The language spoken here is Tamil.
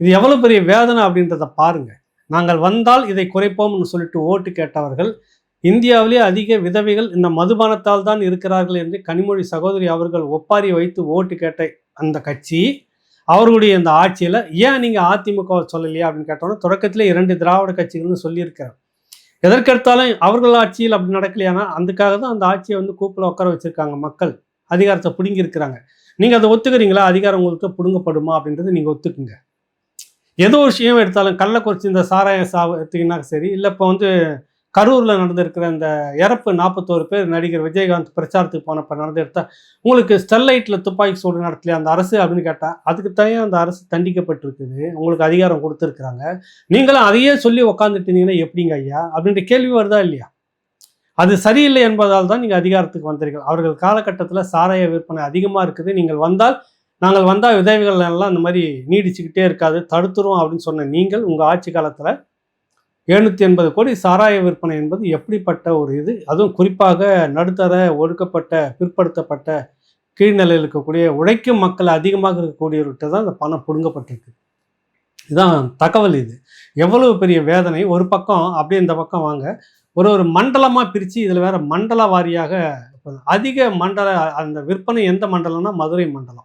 இது எவ்வளவு பெரிய வேதனை அப்படின்றத பாருங்க. நாங்கள் வந்தால் இதை குறைப்போம்னு சொல்லிட்டு ஓட்டு கேட்டவர்கள் இந்தியாவிலே அதிக விதவைகள் இந்த மதுபானத்தால் தான் இருக்கிறார்கள் என்று கனிமொழி சகோதரி அவர்கள் ஒப்பாரி வைத்து ஓட்டு கேட்ட அந்த கட்சி அவர்களுடைய இந்த ஆட்சியில் ஏன் நீங்கள் அதிமுக சொல்லலையா அப்படின்னு கேட்டோம்னா தொடக்கத்தில் இரண்டு திராவிட கட்சிகள்னு சொல்லியிருக்கிறார். எதற்கெடுத்தாலும் அவர்கள் ஆட்சியில் அப்படி நடக்கலையானா அதுக்காக தான் அந்த ஆட்சியை வந்து கூப்பில் உட்கார வச்சுருக்காங்க மக்கள். அதிகாரத்தை பிடுங்கியிருக்கிறாங்க. நீங்கள் அதை ஒத்துக்கிறீங்களா? அதிகாரம் உங்களுக்கு பிடுங்கப்படுமா அப்படின்றது நீங்கள் ஒத்துக்குங்க. ஏதோ ஒரு விஷயம் எடுத்தாலும் கள்ளக்குறிச்சி இந்த சாராயம் சா எடுத்தீங்கன்னா சரி இல்லை இப்போ வந்து கரூரில் நடந்திருக்கிற இந்த இறப்பு நாற்பத்தோரு பேர் நடிகர் விஜயகாந்த் பிரச்சாரத்துக்கு போனப்போ நடந்து எடுத்தா உங்களுக்கு ஸ்டெர்லைட்டில் துப்பாக்கி சூடு நடத்தலையா அந்த அரசு அப்படின்னு கேட்டால் அதுக்கு தனியாக அந்த அரசு தண்டிக்கப்பட்டிருக்குது. உங்களுக்கு அதிகாரம் கொடுத்துருக்குறாங்க. நீங்களும் அதையே சொல்லி உக்காந்துட்டீங்கன்னா எப்படிங்க ஐயா? அப்படின்ற கேள்வி வருதா இல்லையா? அது சரியில்லை என்பதால் தான் நீங்கள் அதிகாரத்துக்கு வந்தீர்கள். அவர்கள் காலகட்டத்தில் சாராய விற்பனை அதிகமாக இருக்குது. நீங்கள் வந்தால் நாங்கள் வந்தால் விதவைகள் எல்லாம் இந்த மாதிரி நீடிச்சுக்கிட்டே இருக்காது தடுத்துருவோம் அப்படின்னு சொன்ன நீங்கள் உங்கள் ஆட்சி காலத்தில் எழுநூற்றி எண்பது கோடி சாராய விற்பனை என்பது எப்படிப்பட்ட ஒரு இது? அதுவும் குறிப்பாக நடுத்தர ஒடுக்கப்பட்ட பிற்படுத்தப்பட்ட கீழ்நிலையில் இருக்கக்கூடிய உழைக்கும் மக்கள் அதிகமாக இருக்கக்கூடியவர்கிட்ட தான் இந்த பணம் பிடுங்கப்பட்டிருக்கு. இதுதான் தகவல் இது. எவ்வளவு பெரிய வேதனை. ஒரு பக்கம் அப்படியே இந்த பக்கம் வாங்க. ஒரு ஒரு மண்டலமாக பிரித்து இதில் வேறு மண்டல வாரியாக அதிக மண்டல அந்த விற்பனை எந்த மண்டலம்னா மதுரை மண்டலம்.